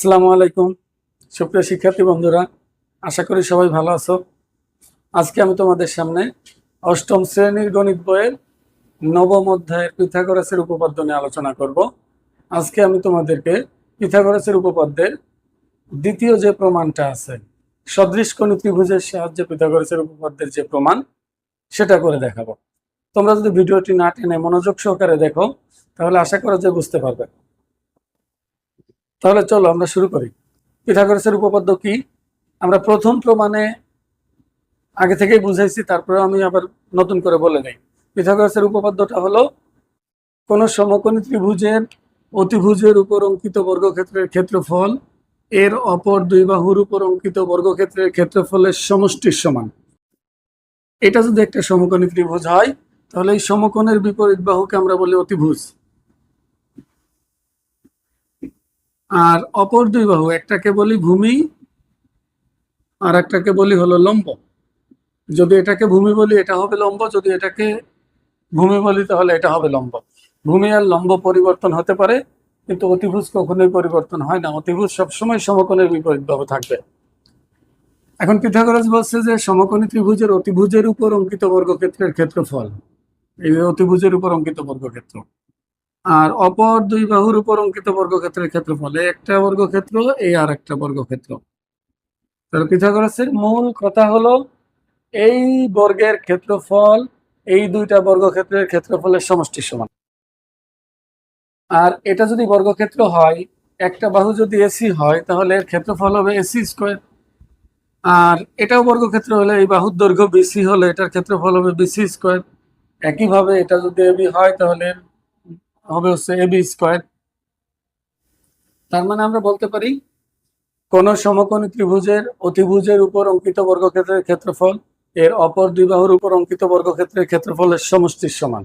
আসসালামু আলাইকুম। সুপ্রিয় শিক্ষার্থী বন্ধুরা, আশা করি সবাই ভালো আছো। আজকে আমি তোমাদের সামনে অষ্টম শ্রেণির গণিত বইয়ের নবম অধ্যায়ের পিথাগোরাসের উপপাদ্য নিয়ে আলোচনা করব। আজকে আমি তোমাদেরকে পিথাগোরাসের উপপাদ্যের দ্বিতীয় যে প্রমাণটা আছে, সদৃশ কোণ ত্রিভুজের সাহায্যে পিথাগোরাসের উপপাদ্যের যে প্রমাণ, সেটা করে দেখাবো। তোমরা যদি ভিডিওটি না টেনে মনোযোগ সহকারে দেখো, তাহলে আশা করা যে বুঝতে পারবে। তাহলে চলো আমরা শুরু করি। পিথাগোরাসের উপপাদ্য কি? আমরা প্রথম প্রমাণে আগে থেকেই বুঝাইছি, তারপরে আমি আবার নতুন করে বলে নেই। পিথাগোরাসের উপপাদ্যটা হলো, কোন সমকোণী ত্রিভুজের অতিভুজের উপর অঙ্কিত বর্গক্ষেত্রের ক্ষেত্রফল, এর অপর দুই বাহুর উপর অঙ্কিত বর্গক্ষেত্রের ক্ষেত্রফলের সমষ্টির সমান। এটা যদি একটা সমকোণী ত্রিভুজ হয়, তাহলে এই সমকোণের বিপরীত বাহুকে আমরা বলি অতিভুজ। আর অপর দুই বাহু, একটাকে বলি ভূমি আর একটাকে বলি হলো লম্ব। যদি এটাকে ভূমি বলি, এটা হবে লম্ব, যদি এটাকে ভূমি বলি, তাহলে এটা হবে লম্ব। ভূমি আর লম্ব পরিবর্তন হতে পারে, কিন্তু অতিভুজ কখনোই পরিবর্তন হয় না। অতিভুজ সবসময় সমকোণের বিপরীত বাহু থাকবে। এখন পিথাগোরাস বলছে যে সমকোণী ত্রিভুজের অতিভুজের উপর অঙ্কিত বর্গক্ষেত্রের ক্ষেত্রফল। এই অতিভুজের উপর অঙ্কিত বর্গক্ষেত্র। আর অপর দুই বাহুর উপর অঙ্কিত বর্গক্ষেত্রের ক্ষেত্রফল একটা বর্গক্ষেত্র এই আর একটা বর্গক্ষেত্র। তাহলে পিথাগোরাসের মূল কথা হলো, এই বর্গের ক্ষেত্রফল, এই দুইটা বর্গক্ষেত্রের ক্ষেত্রফলের সমষ্টির সমান। আর এটা যদি বর্গক্ষেত্র হয়, একটা বাহু যদি এসি হয়, তাহলে এর ক্ষেত্রফল হবে এসি স্কোয়ার। আর এটাও বর্গক্ষেত্র হলে এই বাহুর দৈর্ঘ্য বিসি হলে এটার ক্ষেত্রফল হবে বিসি স্কোয়ার। একইভাবে এটা যদি এবি হয়, তাহলে হবে হচ্ছে এবি স্কোয়ার। তার মানে আমরা বলতে পারি, কোন সমকোণী ত্রিভুজের অতিভুজের উপর অঙ্কিত বর্গক্ষেত্রের ক্ষেত্রফল, এর অপর দুই বাহুর উপর অঙ্কিত বর্গক্ষেত্রের ক্ষেত্রফলের সমষ্টির সমান।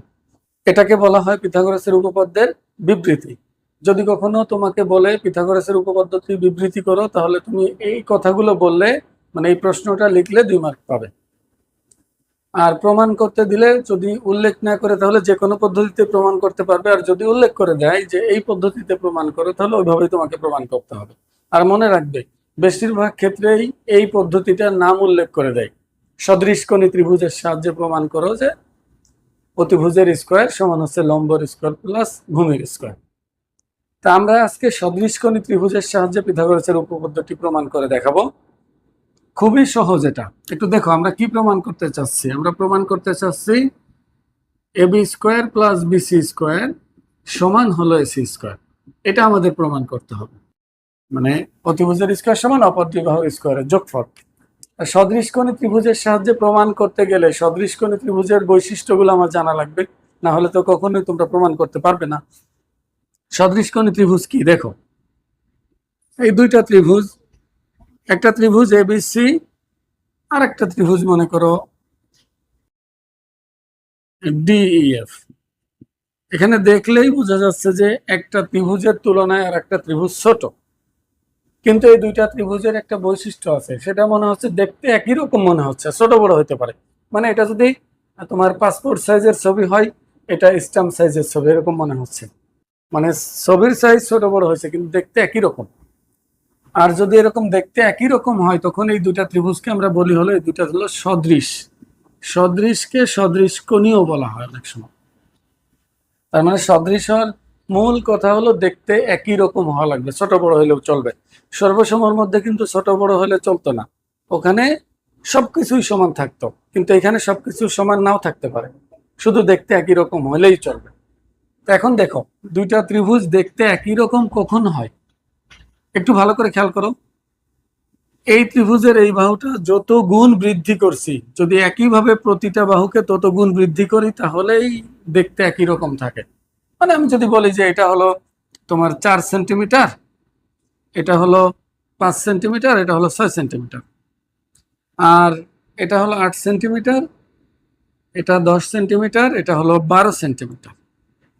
এটাকে বলা হয় পিথাগোরাসের উপপাদ্যের বিবৃতি। যদি কখনো তোমাকে বলে পিথাগোরাসের উপপাদ্যটি বিবৃতি করো, তাহলে তুমি এই কথাগুলো বললে মানে এই প্রশ্নটা লিখলে দুই মার্ক পাবে। আর প্রমাণ করতে দিলে যদি উল্লেখ না করে তাহলে যে কোনো পদ্ধতিতে প্রমাণ করতে পারবে। আর যদি উল্লেখ করে দেয় যে এই পদ্ধতিতে প্রমাণ করো, তাহলে ওইভাবেই তোমাকে প্রমাণ করতে হবে। আর মনে রাখবে, বেশিরভাগ ক্ষেত্রেই এই পদ্ধতিটার নাম উল্লেখ করে দেয়। সদৃশকোণী ত্রিভুজের সাহায্যে প্রমাণ করো যে অতিভুজের স্কোয়ার সমান হচ্ছে লম্বর স্কোয়ার প্লাস ভূমির স্কোয়ার তা আমরা আজকে সদৃশকোণী ত্রিভুজের সাহায্যে পিথাগোরাসের উপপাদ্যটি প্রমাণ করে দেখাবো। খুবই সহজ এটা। একটু দেখো, আমরা কি প্রমাণ করতে চাচ্ছি? আমরা প্রমাণ করতে চাচ্ছি A B square plus BC square সমান হলো এসি স্কোয়ার এটা আমাদের প্রমাণ করতে হবে। মানে অতিভুজের স্কোয়ার সমান, অপর দুই বাহু স্কোয়ারের যোগফল। আর সদৃশকোণী ত্রিভুজের সাহায্যে প্রমাণ করতে গেলে সদৃশকোণী ত্রিভুজের বৈশিষ্ট্যগুলো আমার জানা লাগবে। না হলে তো কখনোই তোমরা প্রমাণ করতে পারবে না। সদৃশকোণী ত্রিভুজ কি? দেখো, এই দুইটা ত্রিভুজ একটা ত্রিভুজ এবিসি আর একটা ত্রিভুজ মনে করো ডিইএফ এখানে দেখলেই বোঝা যাচ্ছে যে একটা ত্রিভুজের তুলনায় আর একটা ত্রিভুজ ছোট। কিন্তু এই দুইটা ত্রিভুজের একটা বৈশিষ্ট্য আছে, সেটা মনে হচ্ছে দেখতে একই রকম মনে হচ্ছে, ছোট বড় হতে পারে। মানে এটা যদি তোমার পাসপোর্ট সাইজের ছবি হয়, এটা স্টাম্প সাইজের ছবি, এরকম মনে হচ্ছে। মানে ছবির সাইজ ছোট বড় হয়েছে, কিন্তু দেখতে একই রকম। আর যদি এরকম দেখতে একই রকম হয়, তখন এই দুটা ত্রিভুজকে আমরা বলি হলো, এই দুটা হলো সদৃশ। সদৃশকে সদৃশ কোণীয় বলা হয় অনেক সময়। তার মানে সদৃশ হওয়ার মূল কথা হলো দেখতে একই রকম হওয়া লাগবে, ছোট বড় হলেও চলবে। সর্বসময়ের মধ্যে কিন্তু ছোট বড় হলে চলতো না। ওখানে সবকিছুই সমান থাকতো, কিন্তু এখানে সবকিছু সমান নাও থাকতে পারে। শুধু দেখতে একই রকম হলেই চলবে। এখন দেখো, দুইটা ত্রিভুজ দেখতে একই রকম কখন হয়? একটু ভালো করে খেয়াল করো। এই ত্রিভুজের এই বাহুটা যত গুণ বৃদ্ধি করছি, যদি একইভাবে প্রতিটা বাহুকে তত গুণ বৃদ্ধি করি, তাহলেই দেখতে একই রকম থাকে। মানে আমি যদি বলি যে এটা হলো তোমার চার সেন্টিমিটার, এটা হলো পাঁচ সেন্টিমিটার, এটা হলো ছয় সেন্টিমিটার। আর এটা হলো আট সেন্টিমিটার, এটা দশ সেন্টিমিটার, এটা হলো বারো সেন্টিমিটার।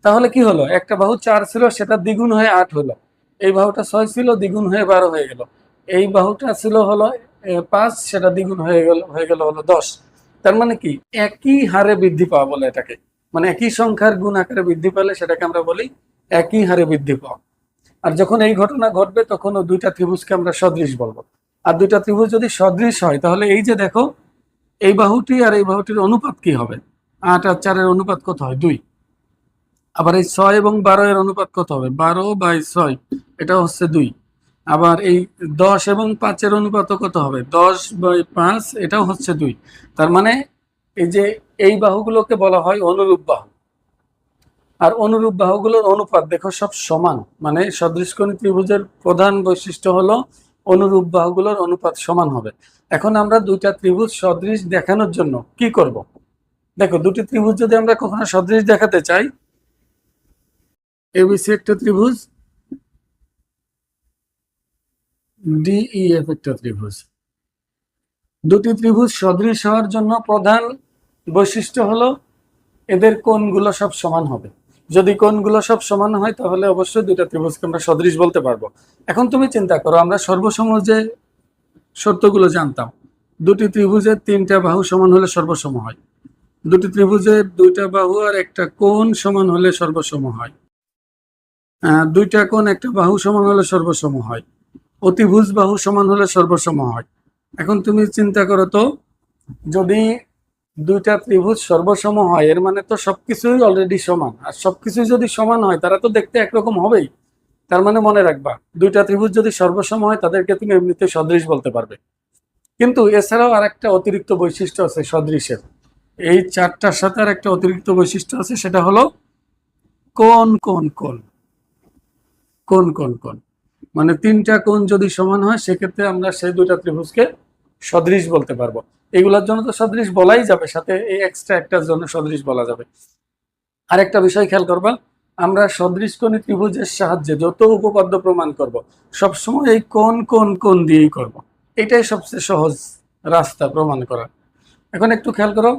তাহলে কি হলো? একটা বাহু চার ছিল, সেটা দ্বিগুণ হয়ে আট হলো। এই বাহুটা ছয় ছিল, দ্বিগুণ হয়ে বারো হয়ে গেল। এই বাহুটা ছিল হলো পাঁচ, সেটা দ্বিগুণ হয়ে গেল হয়ে গেল হলো দশ। তার মানে কি? একই হারে বৃদ্ধি পাওয়া বলে এটাকে। মানে একই সংখ্যার গুণ আকারে বৃদ্ধি পেলে সেটাকে আমরা বলি একই হারে বৃদ্ধি পাওয়া। আর যখন এই ঘটনা ঘটবে তখন দুইটা ত্রিভুজকে আমরা সদৃশ বলব। আর দুইটা ত্রিভুজ যদি সদৃশ হয়, তাহলে এই যে দেখো, এই বাহুটি আর এই বাহুটির অনুপাত কি হবে? আট আর চারের অনুপাত কত হয়? দুই। আবার এই ছয় এবং বারো এর অনুপাত কত হবে? বারো বাই ছয়, এটা হচ্ছে দুই। আবার এই দশ এবং পাঁচের অনুপাত কত হবে? দশ বাই পাঁচ, এটাও হচ্ছে দুই। তার মানে এই যে এই বাহুগুলোকে বলা হয় অনুরূপ বাহু। আর অনুরূপ বাহুগুলোর অনুপাত দেখো সব সমান। মানে সদৃশকোণী ত্রিভুজের প্রধান বৈশিষ্ট্য হলো অনুরূপ বাহুগুলোর অনুপাত সমান হবে। এখন আমরা দুইটা ত্রিভুজ সদৃশ দেখানোর জন্য কি করব? দেখো দুটি ত্রিভুজ যদি আমরা কখনো সদৃশ দেখাতে চাই এবিসি একটা ত্রিভুজ ডিইএফ একটা ত্রিভুজ। দুটি ত্রিভুজ সদৃশ হওয়ার জন্য প্রধান বৈশিষ্ট্য হলো এদের কোণগুলো সব সমান হবে। যদি কোণগুলো সব সমান হয়, তাহলে অবশ্যই দুইটা ত্রিভুজকে আমরা সদৃশ বলতে পারব। এখন তুমি চিন্তা করো, আমরা সর্বসম যে শর্তগুলো জানতাম, দুটি ত্রিভুজের তিনটা বাহু সমান হলে সর্বসম হয়। দুটি ত্রিভুজের দুইটা বাহু আর একটা কোণ সমান হলে সর্বসম হয়। দুইটা কোণ, একটা বাহু সমান হলে সর্বসম হয়। অতিভুজ বাহু সমান হলে সর্বসম হয়। এখন তুমি চিন্তা করো তো, যদি দুইটা ত্রিভুজ সর্বসম হয়, এর মানে তো সবকিছুই অলরেডি সমান। আর সবকিছুই যদি সমান হয়, তারা তো দেখতে একরকম হবেই। তার মানে মনে রাখবা, দুইটা ত্রিভুজ যদি সর্বসম হয়, তাদেরকে তুমি এমনিতে সদৃশ বলতে পারবে। কিন্তু এছাড়াও আর একটা অতিরিক্ত বৈশিষ্ট্য আছে সদৃশের। এই চারটার সাথে আর একটা অতিরিক্ত বৈশিষ্ট্য আছে, সেটা হলো কোন কোন কোন কোন কোন কোন মানে তিনটা কোন যদি সমান হয়, সেক্ষেত্রে আমরা সেই দুইটা ত্রিভুজকে সদৃশ বলতে পারব। এগুলোর জন্য তো সদৃশ বলাই যাবে, সাথে এই এক্সট্রা একটার জন্য সদৃশ বলা যাবে। আর একটা বিষয় খেয়াল করবা, আমরা সদৃশ কোণী ত্রিভুজের সাহায্যে যত উপপাদ্য প্রমাণ করব, সবসময় এই কোন কোন কোন দিয়েই করব। এটাই সবচেয়ে সহজ রাস্তা প্রমাণ করার। এখন একটু খেয়াল করো।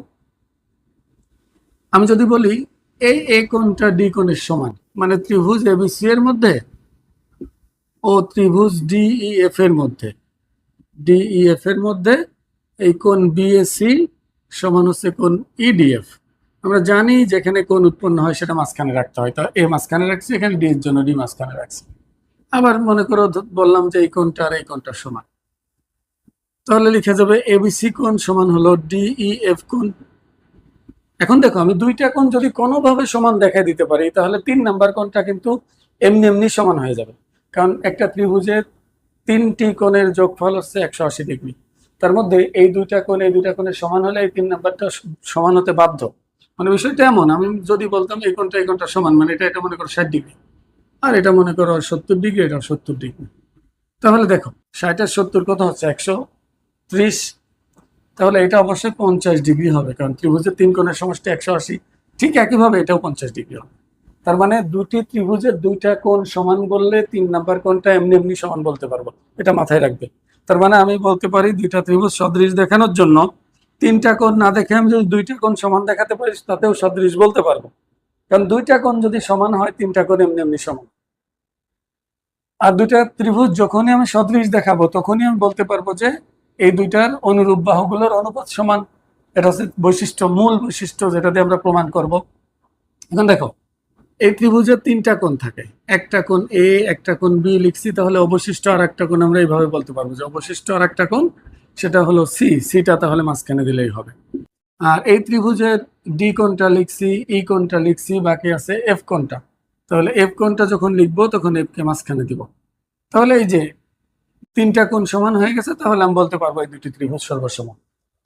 আমি যদি বলি, এই এ কোণটা ডি কোণের সমান মানে ত্রিভুজ এবিসি এর মধ্যে ও ত্রিভুজ ডিইএফ এর মধ্যে। ডিইএফ এর মধ্যে এই কোণ বিএসি সমান হচ্ছে কোণ ইডিএফ আমরা জানি যেখানে কোন উৎপন্ন হয় সেটা মাঝখানে রাখতে হয়। তা এ মাঝখানে রাখছি, এখানে ডি এর জন্য ডি মাঝখানে রাখছি। আবার মনে করো বললাম যে এই কোণটা আর এই কোণটা সমান। তাহলে লিখে যাবে এবিসি কোন সমান হলো ডিইএফ কোন এখন দেখো, আমি দুইটা কোন যদি কোনোভাবে সমান দেখাই দিতে পারি, তাহলে তিন নাম্বার কোনটা কিন্তু এমনি এমনি সমান হয়ে যাবে। কারণ একটা ত্রিভুজের তিনটি কোণের যোগফল হচ্ছে একশো আশি ডিগ্রি। তার মধ্যে এই দুইটা কোণ, এই দুইটা কোণের সমান হলে এই তিন নাম্বারটা সমান হতে বাধ্য। মানে বিষয়টা এমন, আমি যদি বলতাম এই কোণটা এই কোণটা সমান মানে এটা এটা মনে করো ষাট ডিগ্রি। আর এটা মনে করো সত্তর ডিগ্রি, এটা সত্তর ডিগ্রি। তাহলে দেখো, ষাট আর সত্তর কত হচ্ছে? একশো ত্রিশ। তাহলে এটা অবশ্যই পঞ্চাশ ডিগ্রি হবে, কারণ ত্রিভুজের তিন কোণের সমষ্টি একশো আশি। ঠিক একইভাবে এটাও পঞ্চাশ ডিগ্রি হবে। তার মানে দুটি ত্রিভুজের দুইটা কোণ সমান বললে তিন নাম্বার কোণটা এমনি এমনি সমান বলতে পারব। এটা মাথায় রাখবে। তার মানে আমি বলতে পারি দুইটা ত্রিভুজ সদৃশ দেখানোর জন্য তিনটা কোণ না দেখে আমি যদি দুইটা কোণ সমান দেখাতে পারি, তাতেও সদৃশ বলতে পারব। কারণ দুইটা কোণ যদি সমান হয়, তিনটা কোণ এমনি এমনি সমান। আর দুইটা ত্রিভুজ যখনই আমি সদৃশ দেখাবো, তখনই আমি বলতে পারব যে এই দুইটার অনুরূপ বাহুগুলোর অনুপাত সমান। এটা হচ্ছে বৈশিষ্ট্য, মূল বৈশিষ্ট্য যেটা দিয়ে আমরা প্রমাণ করব। এখন দেখো এই ত্রিভুজের তিনটা কোণ থাকে। একটা কোণ এ একটা কোণ বি লিখছি, তাহলে অবশিষ্ট আর একটা কোণ আমরা এইভাবে বলতে পারব যে অবশিষ্ট আর একটা কোণ, সেটা হলো সি সিটা তাহলে মাঝখানে দিলেই হবে। আর এই ত্রিভুজের ডি কোণটা লিখছি ই কোণটা লিখছি, বাকি আছে এফ কোণটা। তাহলে এফ কোণটা যখন লিখব, তখন এফ কে মাঝখানে দিব। তাহলে এই যে তিনটা কোণ সমান হয়ে গেছে, তাহলে আমি বলতে পারব এই দুটি ত্রিভুজ সর্বসম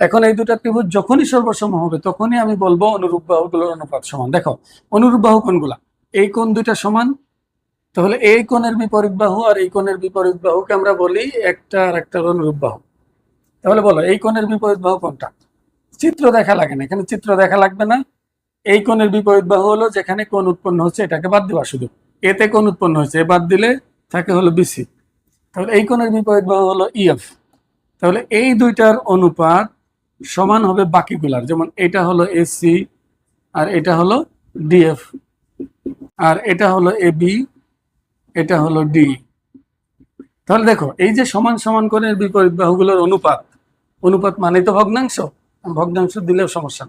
এখন এই দুটা ত্রিভুজ যখনই সর্বসম হবে, তখনই আমি বলব অনুরূপ বাহুগুলোর অনুপাত সমান। দেখো, অনুরূপ বাহু কোনগুলা? এই কোন দুইটা সমান, তাহলে এই কোণের বিপরীত বাহু আর এই কোণের বিপরীত বাহুকে আমরা বলি একটা আর একটা অনুরূপ বাহু। তাহলে বলো, এই কোণের বিপরীত বাহু কোনটা? চিত্র দেখা লাগে না, এখানে চিত্র দেখা লাগবে না। এই কোণের বিপরীত বাহু হলো যেখানে কোণ উৎপন্ন হচ্ছে, এটাকে বাদ দিবা শুধু। এতে কোণ উৎপন্ন হচ্ছে এ বাদ দিলে থাকে হলো বিসি তাহলে এই কোণের বিপরীত বাহু হলো ইএফ তাহলে এই দুইটার অনুপাত সমান হবে বাকিগুলার। যেমন এটা হলো এসি আর এটা হলো ডিএফ আর এটা হলো এ বি এটা হলো ডি তাহলে দেখো, এই যে সমান সমান করে বিপরীত বাহুগুলোর অনুপাত অনুপাত মানে তো ভগ্নাংশ ভগ্নাংশ দিলেও সমস্যা।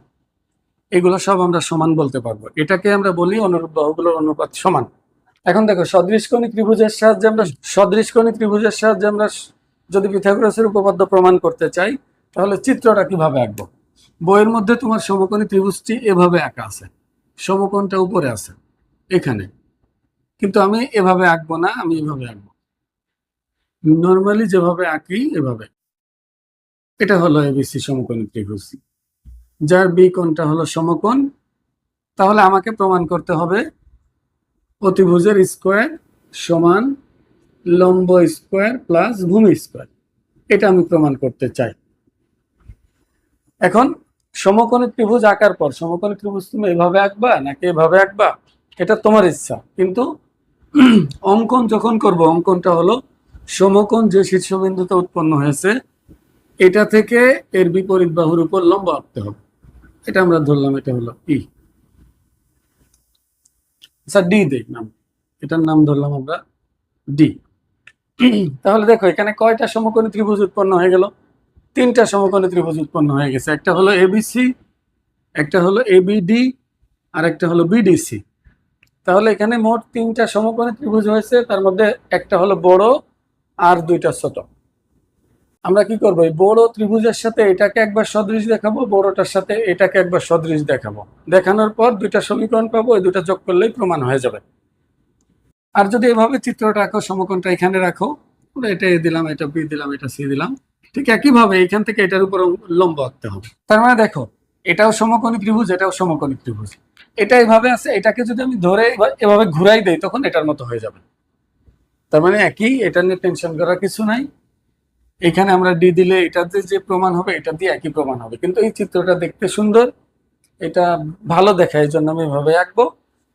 এগুলো সব আমরা সমান বলতে পারব। এটাকে আমরা বলি অনুরূপ বাহুগুলোর অনুপাত সমান। এখন দেখো সদৃশকোণী ত্রিভুজের সাহায্যে আমরা সদৃশকোণী ত্রিভুজের সাহায্যে আমরা যদি পিথাগোরাসের উপপাদ্য প্রমাণ করতে চাই তাহলে চিত্রটা কীভাবে আঁকবো? বইয়ের মধ্যে তোমার সমকোণী ত্রিভুজটি এভাবে আঁকা আছে। সমকোণটা উপরে আছে, এখানে। কিন্তু আমি এভাবে আঁকবো না, আমি এভাবে আঁকবো। নর্মালি যেভাবে আঁকি, এভাবে। এটা হলো এবিসি সমকোণী ত্রিভুজ। যার বি কোণটা হলো সমকোণ, তাহলে আমাকে প্রমাণ করতে হবে অতিভুজের স্কোয়ার সমান লম্ব স্কোয়ার প্লাস ভূমি স্কোয়ার। এটা আমি প্রমাণ করতে চাই। এখন সমকোণী ত্রিভুজ আঁকার পর, সমকোণী ত্রিভুজ তুমি এভাবে আঁকবা নাকি এভাবে আঁকবা? এটা তোমার ইচ্ছা। কিন্তু অঙ্কন যখন করব, অঙ্কনটা হলো সমকোণ যে শীর্ষবিন্দুতে উৎপন্ন হয়েছে, এটা থেকে এর বিপরীত বাহুর উপর লম্ব আঁকতে হবে। এটা আমরা ধরলাম, এটা হলো ই আচ্ছা ডি দেখ নাম এটার নাম ধরলাম আমরা ডি তাহলে দেখো, এখানে কয়টা সমকোণী ত্রিভুজ উৎপন্ন হয়ে গেল? তিনটা সমকোণী ত্রিভুজ উৎপন্ন হয়ে গেছে। একটা হলো এবিসি একটা হলো এবিডি আর একটা হলো বিডিসি তাহলে এখানে মোট তিনটা সমকোণী ত্রিভুজ হয়েছে, তার মধ্যে একটা হলো বড় আর দুইটা ছোট। আমরা কি করব? এই বড় ত্রিভুজের সাথে এটাকে একবার সদৃশ দেখাবো, বড়টার সাথে এটাকে একবার সদৃশ দেখাবো। দেখানোর পর দুইটা সমীকরণ পাবো, এই দুটা যোগ করলেই প্রমাণ হয়ে যাবে। আর যদি এভাবে চিত্রটা রাখো সমকোণটা এখানে রাখো এটা এ দিলাম, এটা বি দিলাম, এটা সি দিলাম। ঠিক একইভাবে এখান থেকে এটার উপর লম্ব আঁকতে হবে। তার মানে দেখো, এটাও সমকোণী ত্রিভুজ, এটাও সমকোণী ত্রিভুজ। এটা এভাবে আছে, এটাকে যদি আমি ধরে এভাবে ঘুরাই দেই, তখন এটার মতো হয়ে যাবে। তার মানে একই, এটা নিয়ে টেনশন করার কিছু নাই। এখানে আমরা ডি দিলে এটাতে যে প্রমাণ হবে, এটা দিয়ে একই প্রমাণ হবে। কিন্তু এই চিত্রটা দেখতে সুন্দর, এটা ভালো দেখায় এই জন্য আমি এভাবে আঁকবো।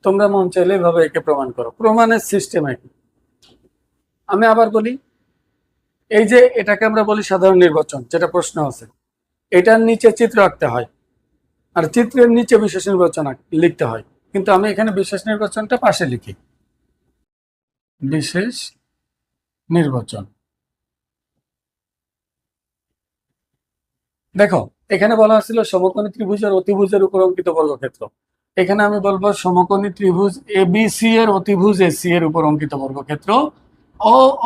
তোমরা মন চাইলে এভাবে একে প্রমাণ করো। প্রমাণের সিস্টেম একই। আমি আবার বলি এই যে এটাকে আমরা বলি সাধারণ নির্বাচন, যেটা প্রশ্ন আছে। এটার নিচে চিত্র আঁকতে হয়। আর চিত্রের নিচে বিশেষ নির্বাচন লিখতে হয়। কিন্তু আমি এখানে বিশেষ নির্বাচনটা পাশে লিখি। বিশেষ নির্বাচন। দেখো, এখানে বলা হচ্ছিল সমকোণী ত্রিভুজ আর অতিভুজের উপর অঙ্কিত বর্গক্ষেত্র। এখানে আমি বলব সমকোণী ত্রিভুজ এবিসি এর অতিভুজ এসি এর উপর অঙ্কিত বর্গক্ষেত্র।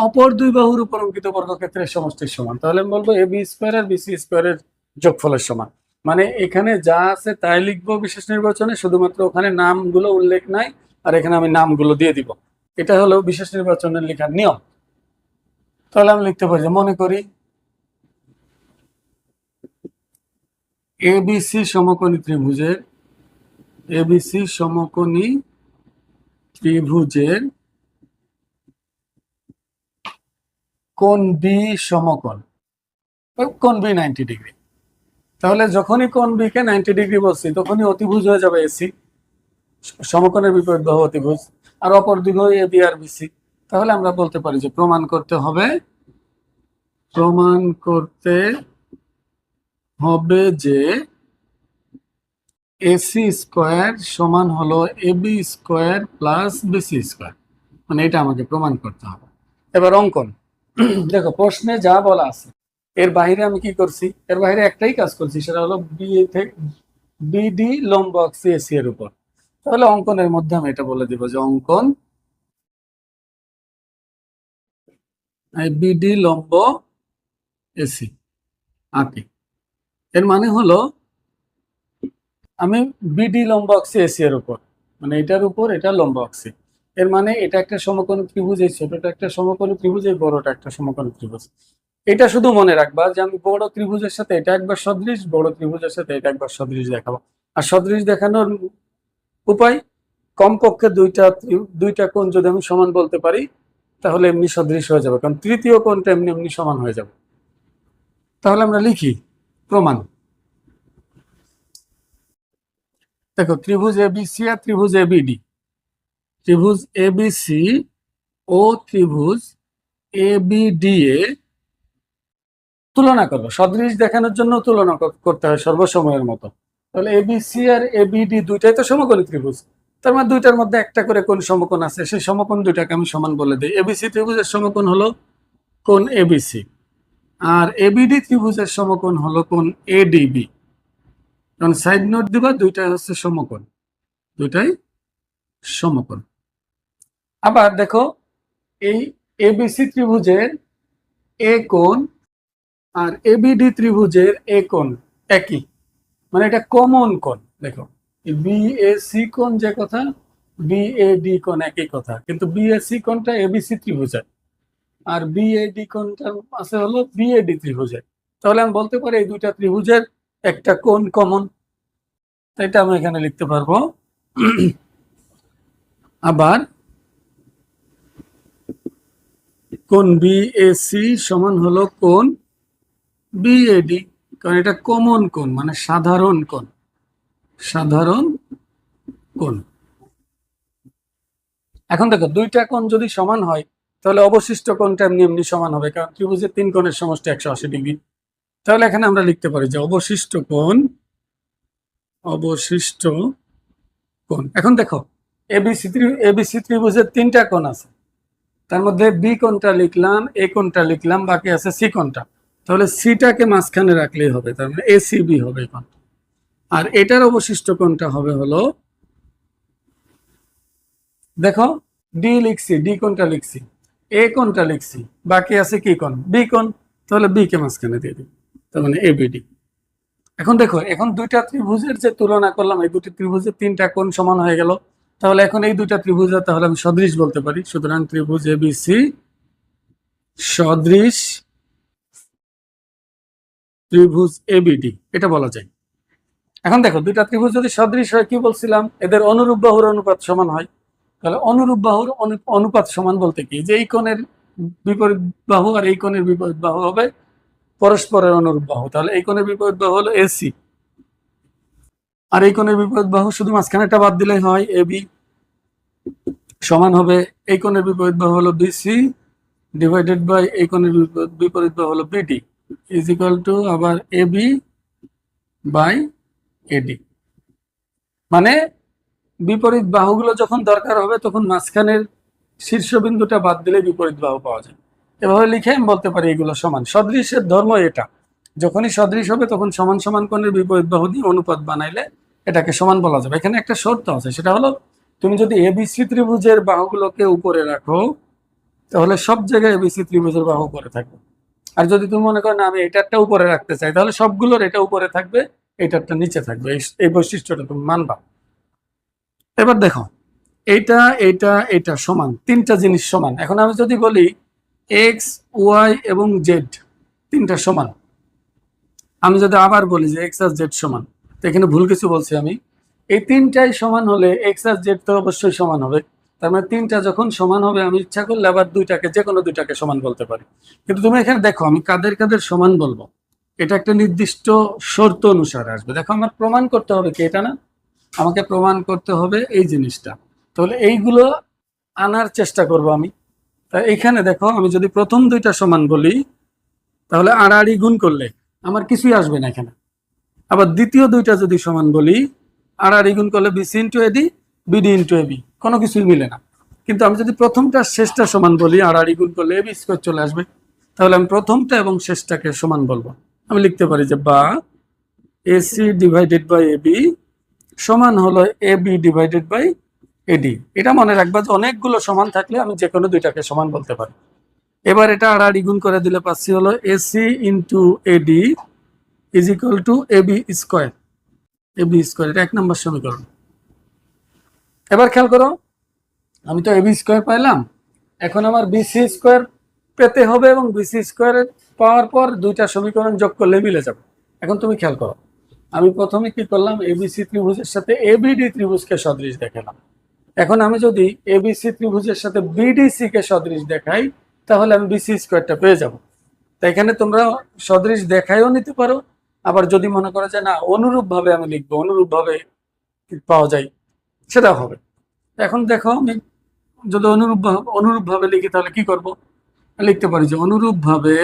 অপর দুই বাহুর উপর অঙ্কিত বর্গক্ষেত্রের সমষ্টির সমান। তাহলে আমি বলব এবি স্কোয়ার আর বিসি স্কোয়ারের যোগফলের সমান। মানে এখানে যা আছে তাই লিখব বিশেষ নির্বাচনে, শুধুমাত্র ওখানে নামগুলো উল্লেখ নাই, আর এখানে আমি নামগুলো দিয়ে দিব। এটা হলো বিশেষ নির্বাচনের লেখার নিয়ম। তাহলে আমি লিখতে পারি মনে করি এবিসি সমকোণী ত্রিভুজের এবিসি সমকোণী ত্রিভুজের কোণ বি সমকোণ। কোন বি নাইনটি ডিগ্রি তাহলে যখনই কোন বি কে নাইনটি ডিগ্রি বলছি, তখনই অতিভুজ হয়ে যাবে এসি সমকোণের বিপরীত বাহু অতিভুজ। আর অপর দিক এ বি আর বিসি তাহলে আমরা বলতে পারি যে প্রমাণ করতে হবে। প্রমাণ করতে হবে যে এসি স্কোয়ার সমান হলো AB square plus BC square মানে এটা আমাকে প্রমাণ করতে হবে। এবার অঙ্কন। দেখো, প্রশ্নে যা বলা আছে, এর বাইরে আমি কি করছি? এর বাইরে একটাই কাজ করছি, সেটা হলো বিডি লম্ব অক্সি এসি এর উপর। তাহলে অঙ্কনের মধ্যে আমি এটা বলে দিব যে অঙ্কন বিডি লম্ব এসি আঁকি। এর মানে হলো, আমি বিডি লম্ব অক্সি এসি এর উপর মানে এটার উপর, এটা লম্ব অক্সি এর মানে এটা একটা সমকোণী ত্রিভুজ এই ছোটটা একটা সমকোণী ত্রিভুজ, এই বড়টা একটা সমকোণী ত্রিভুজ। এটা শুধু মনে রাখবা যে আমি বড় ত্রিভুজের সাথে এটা একবার সদৃশ, বড় ত্রিভুজের সাথে এটা একবার সদৃশ দেখাবো। আর সদৃশ দেখানোর উপায়, কমপক্ষে দুইটা দুইটা কোণ যদি আমি সমান বলতে পারি, তাহলে এমনি সদৃশ হয়ে যাবে, কারণ তৃতীয় কোণটা এমনি এমনি সমান হয়ে যাবে। তাহলে আমরা লিখি প্রমাণ। দেখো, ত্রিভুজ এবিসি আর ত্রিভুজ এ এবিডি ত্রিভুজ এবিসি ও ত্রিভুজ এবিডি এ তুলনা করব। সদৃশ দেখানোর জন্য তুলনা কর- করতে হয় সর্বসময়ের মতো। তাহলে এবিসি আর এবিডি দুইটাই তো সমকোণী ত্রিভুজ। তার মানে দুইটার মধ্যে একটা করে কোন সমকোণ আছে, সেই সমকোণ দুইটাকে আমি সমান বলে দিই। এবিসি ত্রিভুজের সমকোণ হলো কোন এবিসি আর এবিডি ত্রিভুজের সমকোণ হলো কোন এডিবি কারণ সাইড নোট দিবা, দুইটাই হচ্ছে সমকোণ। দুইটাই সমকোণ। আবার দেখো, এই এবিসি ত্রিভুজের এ কোণ আর এবিডি ত্রিভুজের এ কোণ একই। মানে এটা কমন কোণ, দেখো। বিএসি কোণ যে কথা বিএডি কোণ একই কথা। কিন্তু বিএসি কোণটা এবিসি ত্রিভুজের। আর বিএডি কোণটা আছে হলো বিএডি ত্রিভুজের। তাহলে আমি বলতে পারি এই দুইটা ত্রিভুজের একটা কোণ কমন এটা আমি এখানে লিখতে পারব। আবার কোণ বিএসি সমান হলো কোণ বিএডি কারণ এটা কমন কোন মানে সাধারণ কোন সাধারণ কোন এখন দেখো, দুইটা কোণ যদি সমান হয়, তাহলে অবশিষ্ট কোণটা এমনি এমনি সমান হবে, কারণ ত্রিভুজের তিন কোণের সমষ্টি একশো আশি ডিগ্রি। তাহলে এখানে আমরা লিখতে পারি যে অবশিষ্ট কোণ অবশিষ্ট কোণ। এখন দেখো এবিসি এবিসি ত্রিভুজের তিনটা কোণ আছে। তার মধ্যে বি কোনটা লিখলাম, এ কোনটা লিখলাম, বাকি আছে সি কোণটা তাহলে সিটাকে মাঝখানে রাখলেই হবে, তার মানে এ, সি এসিবি হবে কোণ আর এটার অবশিষ্ট কোনটা হবে হলো, দেখো, ডি লিখছি, ডি কোনটা লিখছি, এ কোণটা লিখছি, বাকি আছে কি কোন? বি কোন? তাহলে বি কে মাঝখানে দিয়ে দিই, তার মানে এবিডি এখন দেখো, এখন দুইটা ত্রিভুজের যে তুলনা করলাম, এই দুটি ত্রিভুজের তিনটা কোন সমান হয়ে গেল। তাহলে এখন এই দুইটা ত্রিভুজের তাহলে আমি সদৃশ বলতে পারি। সুতরাং ত্রিভুজ এ এবিসি সদৃশ ত্রিভুজ এবিডি এটা বলা যায়। এখন দেখো, দুইটা ত্রিভুজ যদি সদৃশ হয়, কি বলছিলাম? এদের অনুরূপ বাহুর অনুপাত সমান হয়। তাহলে অনুরূপ বাহুর অনু- অনুপাত সমান বলতে কি? যে এই কোণের বিপরীত বাহু আর এই কোণের বিপরীত বাহু হবে পরস্পরের অনুরূপ বাহু। তাহলে এই কোণের বিপরীত বাহু হলো এসি আর এই কোণের বিপরীত বাহু শুধু মাঝখানেটা বাদ দিলেই হয় এবি সমান হবে এই কোণের বিপরীত বাহু হলো বিসি ডিভাইডেড বাই এই কোণের বিপরীত- বাহু হলো বিডি ইজ ইকুয়াল টু আবার এবি বাই এডি মানে বিপরীত বাহুগুলো যখন দরকার হবে তখন মাঝখানের শীর্ষবিন্দুটা বাদ দিলে বিপরীত বাহু পাওয়া যায়। এভাবে লিখে আমি বলতে পারি এগুলো সমান। সদৃশের ধর্ম এটা। যখনই সদৃশ হবে তখন সমান সমান কোণের বিপরীত বাহু দিয়ে অনুপাত বানাইলে এটাকে সমান বলা যাবে। এখানে একটা শর্ত আছে, সেটা হলো তুমি যদি এবিসি ত্রিভুজের বাহুগুলোকে উপরে রাখো, তাহলে সব জায়গায় এবিসি ত্রিভুজের বাহু উপরে থাকবে। আর যদি তুমি মনে করো না, আমি এটারটা উপরে রাখতে চাই, তাহলে সবগুলোর এটা উপরে থাকবে, এটারটা নিচে থাকবে। এই- এই বৈশিষ্ট্যটা তুমি মানবা। এবার দেখো, এইটা এইটা এটা সমান, তিনটা জিনিস সমান। এখন আমি যদি বলি এক্স ওয়াই এবং জেড তিনটা সমান। আমি যদি আবার বলি যে এক্স আর জেড সমান, তো এখানে ভুল কিছু বলছি আমি। এই তিনটাই সমান হলে এক্স আর জেড তো অবশ্যই সমান হবে। তার মানে তিনটা যখন সমান হবে, আমি ইচ্ছা করলে আবার দুইটাকে যে কোনো দুইটাকে সমান বলতে পারি। কিন্তু তুমি এখানে দেখো, আমি কাদের কাদের সমান বলব? এটা একটা নির্দিষ্ট শর্ত অনুসারে আসবে। দেখো, আমার প্রমাণ করতে হবে কি এটা না? আমাকে প্রমাণ করতে হবে এই জিনিসটা। তাহলে এইগুলো আনার চেষ্টা করব আমি। তা এখানে দেখো, আমি যদি প্রথম দুইটা সমান বলি, তাহলে আড়াআড়ি গুণ করলে আমার কিছুই আসবে না এখানে। আবার দ্বিতীয় দুইটা যদি সমান বলি আড়াআড়ি গুণ করলে BC into AD BD into AB কোনো কিছুই মিলে না। কিন্তু আমি যদি প্রথমটা, শেষটা সমান বলি আড়াআড়ি গুণ করলে এবি স্কোয়ার চলে আসবে, তাহলে আমি প্রথমটা এবং শেষটাকে সমান বলব। আমি লিখতে পারি যে বা এসি ডিভাইডেড বাই এবি সমান হলো A B divided by AD এটা মনে রাখবা যে অনেকগুলো সমান থাকলে আমি যে কোনো দুইটাকে সমান বলতে পারি। এবার এটা আড়াআড়ি গুণ করে দিলে পাচ্ছি হলো AC into AD is equal to AB square AB square এটা এক নম্বর সমীকরণ। এবার খেয়াল করো, আমি তো এবি স্কোয়ার পাইলাম। এখন আমার বিসি স্কোয়ার পেতে হবে এবং বিসি স্কোয়ার পাওয়ার পর দুইটা সমীকরণ যোগ করলে মিলে যাবে। এখন তুমি খেয়াল করো, আমি প্রথমে কি করলাম এবিসি ত্রিভুজের সাথে এবিডি ত্রিভুজকে সদৃশ দেখালাম। এখন আমি যদি এবিসি ত্রিভুজের সাথে বিডিসি কে সদৃশ দেখাই, তাহলে আমি বিসি স্কোয়ারটা পেয়ে যাব। তো এখানে তোমরা সদৃশ দেখাইও নিতে পারো আবার যদি মনে করো যে না অনুরূপ ভাবে আমি লিখব অনুরূপ ভাবে পাওয়া যায় সেটা হবে। এখন দেখো আমি যদি অনুরূপ অনুরূপ ভাবে লিখি তাহলে কি করব? লিখতে পারি যে অনুরূপ ভাবে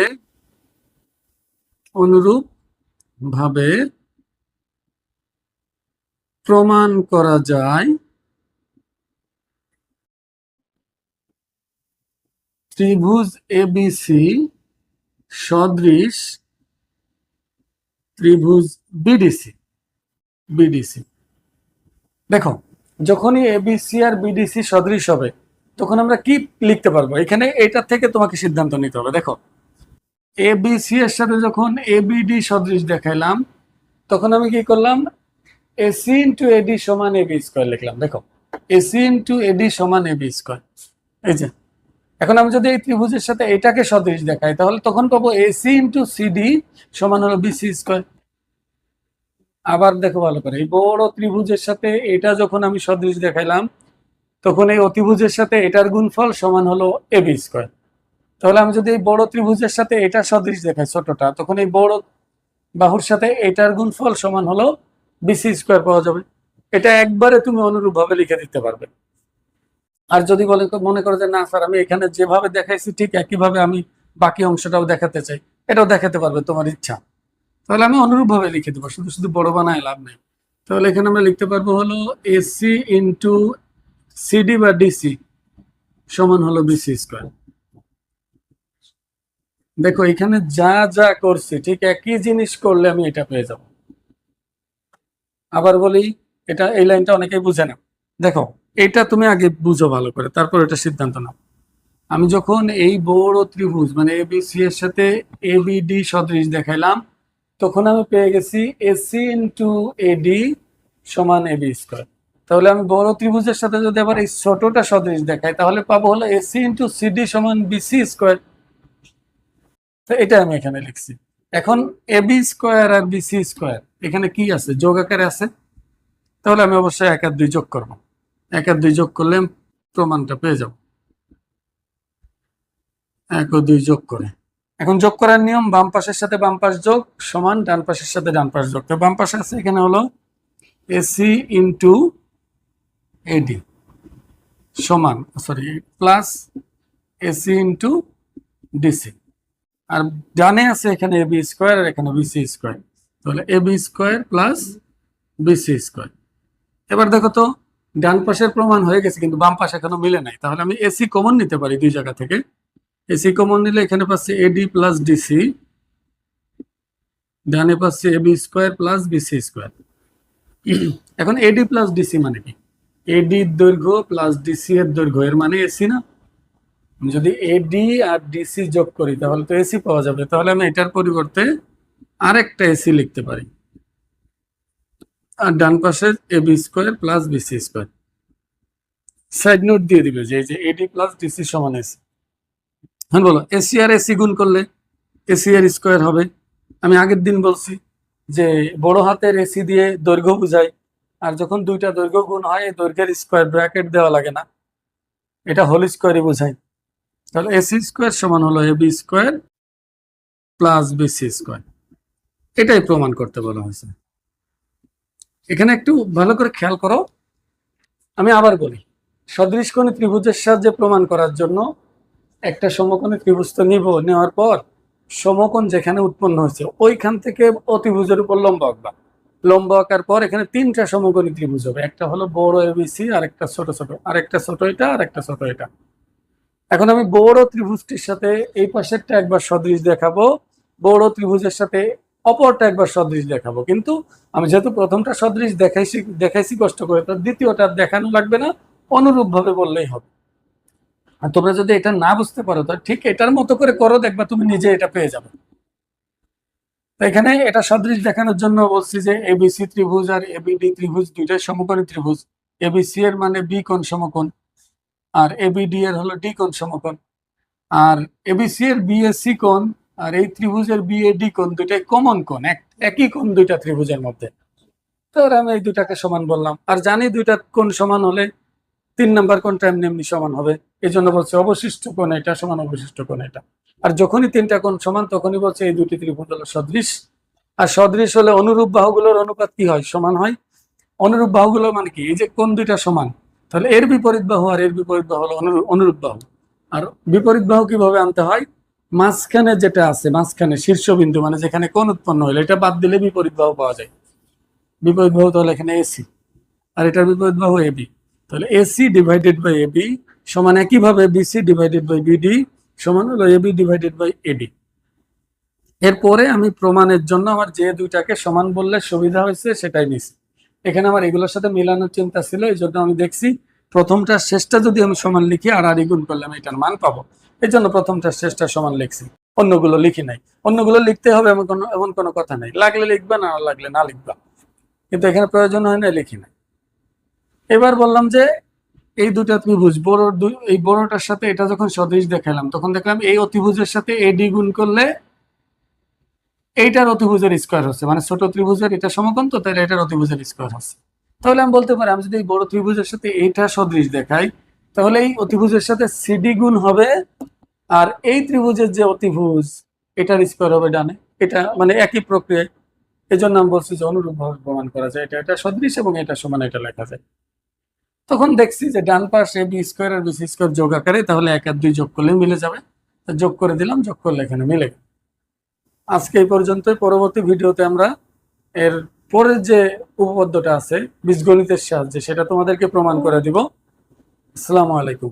অনুরূপ ভাবে প্রমাণ করা যায় ত্রিভুজ এবিসি সদৃশ ত্রিভুজ বিডিসি বিডিসি দেখো, যখনই এবিসি আর বিডিসি সদৃশ হবে, তখন আমরা কি লিখতে পারব? এখানে এটা থেকে তোমাকে সিদ্ধান্ত নিতে হবে। দেখো এ বি সি এর সাথে যখন এ বি ডি সদৃশ দেখাইলাম, তখন আমি কি করলাম? এসি ইন্টু এডি সমান এ বি স্কোয়ার লিখলাম। দেখো এসি ইন্টু এডি সমান এ বি স্কোয়ার এই যে এখন আমি যদি এই ত্রিভুজের সাথে এটাকে সদৃশ দেখাই, তাহলে তখন পাবো এসি ইন্টু সিডি সমান হলো বিসি স্কোয়ার আবার দেখো ভালো করে, এই বড় ত্রিভুজের সাথে এটা যখন আমি সদৃশ দেখাইলাম, তখন এই অতিভুজের সাথে এটার গুণফল সমান হলো এ বি স্কোয়ার তাহলে আমি যদি এই বড় ত্রিভুজের সাথে এটা সদৃশ দেখাই ছোটটা, তখন এই বড় বাহুর সাথে এটার গুণফল সমান হলো বিসি স্কোয়ার পাওয়া যাবে। এটা একবারে তুমি অনুরূপভাবে লিখে দিতে পারবে। আর যদি বলে মনে করে যে, না স্যার, আমি এখানে যেভাবে দেখাইছি, ঠিক একইভাবে আমি বাকি অংশটাও দেখাতে চাই। এটাও দেখাতে পারবে তোমার ইচ্ছা। তাহলে আমি অনুরূপভাবে লিখে দেবো, শুধু শুধু বড় বানায় লাভ নেই। তাহলে এখানে আমরা লিখতে পারব হলো এসি ইন্টু সিডি বা ডিসি সমান হলো বিসি স্কোয়ার দেখো, এখানে যা যা করছি, ঠিক একই জিনিস করলে আমি এটা পেয়ে যাব। আবার বলি, এটা এই লাইনটা অনেকেই বুঝে না। দেখো এটা তুমি আগে বুঝো ভালো করে, তারপর এটা সিদ্ধান্ত নাও। আমি যখন এই বড় ত্রিভুজ মানে এ বি সি এর সাথে এ বি সদৃশ দেখাইলাম, তখন আমি পেয়ে গেছি এসি ইন্টু এডি সমান এ বি স্কোয়ার তাহলে আমি বড় ত্রিভুজের সাথে যদি আবার এই ছোটটা সদৃশ দেখাই, তাহলে পাবো হলো এসি ইন্টু সিডি সমান বিসি স্কোয়ার তো এটা আমি এখানে লিখছি। এখন এ বি স্কোয়ার আর বিসি স্কোয়ার এখানে কি আছে? যোগ আকারে আছে। তাহলে আমি অবশ্যই এক আর দুই যোগ করব। এক আর দুই যোগ করলে প্রমাণটা পেয়ে যাব এক ও দুই যোগ করে। এখন যোগ করার নিয়ম, বাম পাশের সাথে বাম পাশ যোগ সমান, ডান পাশের সাথে ডান পাশ যোগ। তো বাম পাশে আছে এখানে হলো এসি ইন্টু এডি সমান sorry plus AC into DC আর ডানে আছে এখানে এ বি স্কোয়ার আর এখানে বিসি স্কোয়ার তাহলে A B square plus BC square এবার দেখো তো ডান পাশের প্রমাণ হয়ে গেছে, কিন্তু বাম পাশে এখনও মিলে নাই। তাহলে আমি এসি কমন নিতে পারি দুই জায়গা থেকে। এসি কমন নিলে এখানে পাচ্ছি এডি প্লাস ডিসি ডানে পাচ্ছি A B square plus BC square এখন এডি প্লাস ডিসি মানে কি? এডি দৈর্ঘ্য প্লাস ডিসি এর দৈর্ঘ্য, এর মানে এসি না? যদি এডি আর ডিসি যোগ করি, তাহলে তো এসি পাওয়া যাবে। তাহলে আমি এটার পরিবর্তে আরেকটা এসি লিখতে পারি। আর ডান পাশে A B square plus BC square. Side note দিয়ে দিবে যে যে এডি প্লাস ডিসি সমান এসি হ্যাঁ বলো এসি আর এসি গুণ করলে এসি আর স্কোয়ার হবে। আমি আগের দিন বলছি যে বড় হাতের এসি দিয়ে দৈর্ঘ্য বুঝাই, আর যখন দুইটা দৈর্ঘ্য গুণ হয়, এই দৈর্ঘ্যের স্কোয়ার ব্র্যাকেট দেওয়া লাগে না। এটা হোল স্কোয়ারই বোঝায় তাহলে এসি স্কোয়ার সমান হলো A B square plus BC square. এটাই প্রমাণ করতে বলা হয়েছে। এখানে একটু ভালো করে খেয়াল করো। আমি আবার বলি, সদৃশ সদৃশকোণী ত্রিভুজের সাহায্যে প্রমাণ করার জন্য একটা সমকোণী ত্রিভুজ তো নিব, নেওয়ার পর সমকোণ যেখানে উৎপন্ন হয়েছে, ওইখান থেকে অতিভুজের উপর লম্ব আঁকবা। লম্ব আঁকার পর এখানে তিনটা সমকোণী ত্রিভুজ হবে, একটা হলো বড় এবিসি আর একটা ছোট ছোট আর একটা ছোট এটা আর একটা ছোট এটা। এখন আমি বড় ত্রিভুজটির সাথে এই পাশেরটা একবার সদৃশ দেখাবো। বড় ত্রিভুজের সাথে অপরটা একবার সদৃশ দেখাবো। কিন্তু আমি যেহেতু প্রথমটা সদৃশ দেখাইছি দেখাইছি কষ্ট করে, তো দ্বিতীয়টা দেখানো লাগবে না অনুরূপ ভাবে বললেই হবে। আর তোমরা যদি এটা না বুঝতে পারো তো ঠিক এটার মতো করে করো, দেখবা তুমি নিজে এটা পেয়ে যাবে। তো এখানে এটা সদৃশ দেখানোর জন্য বলছি যে এবিসি ত্রিভুজ আর এবিডি ত্রিভুজ দুইটাই সমকোণী ত্রিভুজ। এবিসি এর মানে বি কোণ সমকোণ, আর এবিডি এর হলো ডি কোণ সমকোণ। আর এবিসি এর বিএসি কোণ আর এই ত্রিভুজের বিএডি কোণ দুইটাই কমন এক, একই কোণ দুইটা ত্রিভুজের মধ্যে। তো আমি এই দুইটাকে সমান বললাম। আর জানি দুইটা কোণ সমান হলে তিন নাম্বার কোণটা এমনি এমনি সমান হবে। এই জন্য বলছে অবশিষ্ট কোণ এটা সমান, অবশিষ্ট কোণ এটা। আর যখনই তিনটা কোণ সমান, তখনই বলছে এই দুটি ত্রিভুজ হলো সদৃশ। আর সদৃশ হলে অনুরূপ বাহুগুলোর অনুপাত কি হয়? সমান হয়। অনুরূপ বাহুগুলো মানে কি? এই যে কোন দুইটা সমান, তাহলে এর বিপরীত বাহু আর এর বিপরীত বাহু হলো অনুরূপ বাহু। আর বিপরীত বাহু কীভাবে আনতে হয়? মাঝখানে যেটা আছে, মাঝখানে শীর্ষবিন্দু মানে যেখানে কোন উৎপন্ন হলো এটা বাদ দিলে বিপরীত বাহু পাওয়া যায়। বিপরীত বাহু তাহলে এখানে এসি আর এটার বিপরীত বাহু এবি তাহলে এসি ডিভাইডেড বাই এবি সমান একইভাবে বিসি ডিভাইডেড বাই বিডি সমান হলো এবি ডিভাইডেড বাই এডি এরপরে আমি প্রমাণের জন্য আমার যে দুইটাকে সমান বললে সুবিধা হয়েছে, সেটাই নিছি। এখানে আমার এগুলোর সাথে মেলানোর চিন্তা ছিল, এই জন্য আমি দেখছি প্রথমটা, শেষটা যদি আমি সমান লিখি, আর আর গুণ করলে আমি এটার মান পাবো। এই জন্য প্রথমটা শেষটা সমান লিখছি। অন্যগুলো লিখি নাই। অন্যগুলো লিখতে হবে এমন কোনো এমন কোনো কথা নাই। লাগলে লিখবা, না লাগলে না লিখবা। কিন্তু এখানে প্রয়োজন হয় না, লিখি না। এবার বললাম যে, এই দুটা তুমি বুঝ বড় এই বড়টার সাথে এটা যখন সদৃশ দেখালাম তখন দেখলাম এই অতিভুজের সাথে এডি গুণ করলে এইটার অতিভুজের স্কোয়ার হচ্ছে। মানে ছোট ত্রিভুজের এটা সমকোণ তো, তাহলে এটার অতিভুজের স্কোয়ার হচ্ছে। তাহলে আমি বলতে পারি, আমি যদি এই বড় ত্রিভুজের সাথে এইটা সদৃশ দেখাই তাহলে এই অতিভুজের সাথে সিডি গুণ হবে আর এই ত্রিভুজের যে অতিভুজ, এটার স্কোয়ার হবে ডানে। এটা মানে একই প্রক্রিয়া এই জন্য আমি বলছি যে অনুরূপভাবে প্রমাণ করা যায়। এটা এটা সদৃশ এবং এটা সমান, এটা লেখা যায়। তখন দেখছি যে ডান পাশে বি স্কোয়ার আর বিসি স্কোয়ার যোগ আকারে, তাহলে এক আর দুই যোগ করলে মিলে যাবে। যোগ করে দিলাম, যোগ করলে এখানে মিলে। আজকে এই পর্যন্তই। পরবর্তী ভিডিওতে আমরা এর পরের যে উপপাদ্যটা আছে, বীজগণিতের সাহায্যে, সেটা তোমাদেরকে প্রমাণ করে দিব। আসসালামু আলাইকুম।